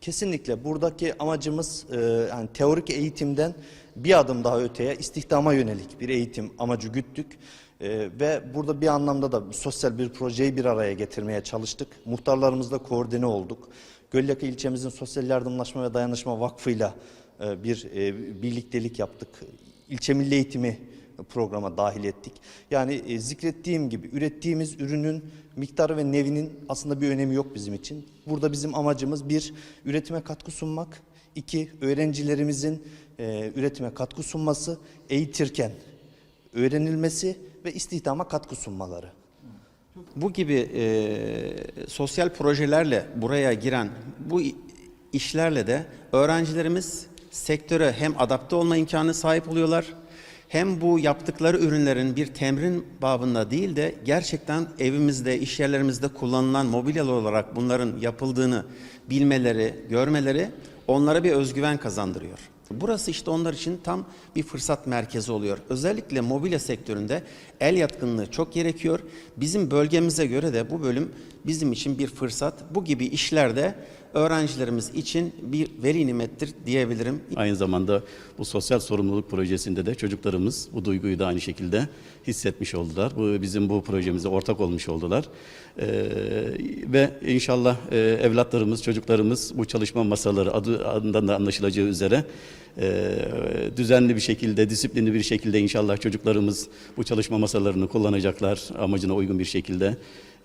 Kesinlikle buradaki amacımız e, yani teorik eğitimden bir adım daha öteye istihdama yönelik bir eğitim amacı güttük. E, ve burada bir anlamda da sosyal bir projeyi bir araya getirmeye çalıştık. Muhtarlarımızla koordine olduk. Gölyaka ilçemizin Sosyal Yardımlaşma ve Dayanışma Vakfı'yla e, bir e, birliktelik yaptık. İlçe Milli Eğitimi programa dahil ettik. Yani e, zikrettiğim gibi ürettiğimiz ürünün miktarı ve nevinin aslında bir önemi yok bizim için. Burada bizim amacımız bir, üretime katkı sunmak. iki öğrencilerimizin e, üretime katkı sunması, eğitirken öğrenilmesi ve istihdama katkı sunmaları. Bu gibi e, sosyal projelerle buraya giren bu işlerle de öğrencilerimiz sektöre hem adapte olma imkanı sahip oluyorlar hem bu yaptıkları ürünlerin bir temrin babında değil de gerçekten evimizde, iş yerlerimizde kullanılan mobilyalar olarak bunların yapıldığını bilmeleri, görmeleri onlara bir özgüven kazandırıyor. Burası işte onlar için tam bir fırsat merkezi oluyor. Özellikle mobilya sektöründe el yatkınlığı çok gerekiyor. Bizim bölgemize göre de bu bölüm bizim için bir fırsat. Bu gibi işlerde öğrencilerimiz için bir veri nimettir diyebilirim. Aynı zamanda bu sosyal sorumluluk projesinde de çocuklarımız bu duyguyu da aynı şekilde hissetmiş oldular. Bu bizim bu projemize ortak olmuş oldular. Ee, ve inşallah e, evlatlarımız, çocuklarımız bu çalışma masaları adı adından da anlaşılacağı üzere e, düzenli bir şekilde, disiplinli bir şekilde inşallah çocuklarımız bu çalışma masalarını kullanacaklar amacına uygun bir şekilde.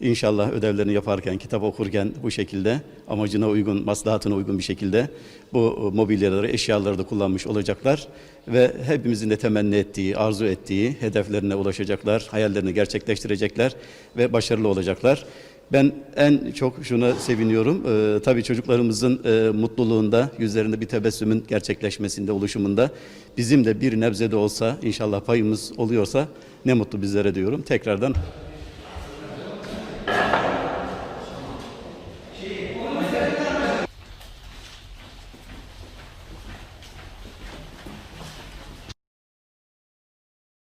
İnşallah ödevlerini yaparken, kitap okurken bu şekilde amacına uygun, maslahatına uygun bir şekilde bu mobilyaları, eşyaları da kullanmış olacaklar. Ve hepimizin de temenni ettiği, arzu ettiği hedeflerine ulaşacaklar, hayallerini gerçekleştirecekler ve başarılı olacaklar. Ben en çok şuna seviniyorum. Ee, tabii çocuklarımızın e, mutluluğunda, yüzlerinde bir tebessümün gerçekleşmesinde, oluşumunda bizim de bir nebze de olsa inşallah payımız oluyorsa ne mutlu bizlere diyorum. Tekrardan